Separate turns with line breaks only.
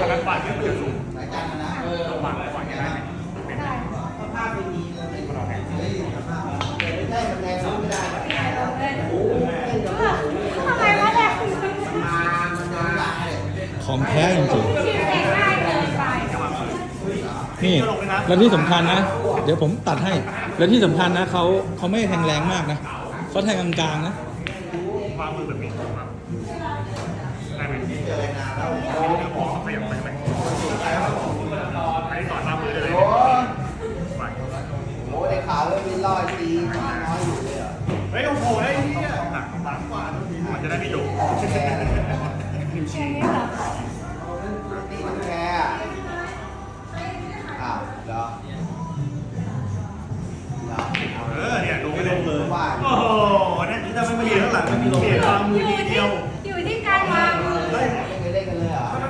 พนักบาดเนี่มันจะสูง
สายจันนะ
ต่างระหว่านี้ได้ไหมเป็นไหม
ม่มี
เราแข่ง
ไม่ได้มันแรง
ทำไมวะเนี่ย
มามันมาได้
ของแท้จริง
ชีวิตเองง่ายเกินไป
ๆนี่แล้วที่สำคัญนะ เดี๋ยวผมตัดให้ แล้วที่สำคัญนะเขาเขาไม่แทงแรงมากนะเขาแทงกลางๆนะ
วางมือแบบนี้ครับ
เจอนาแล้ว
เดี๋ยวผมขยับไปไหมไอ้สอนวางมือได้เลย
โอ้
ไป
โหได้ข่าวว่ามีรอยตีน้อยอยู่เลยเหรอ
เฮ้ยโอ้โหได้ที่อะหนักสามกว่ามันจะได้ไม่โดด
แก
อย่างนี้เหรอ
ตีน้ำแกอ้าวเหรอเหรอ
เออเนี่ยลงไปลงเลย
ว่า
โอ้โหนั่นถ้าไม่มายืนข้างหลังมันมีลงเปลี่ยนวางมือทีเดียว
อยู่ที่การวาง
ไม่เค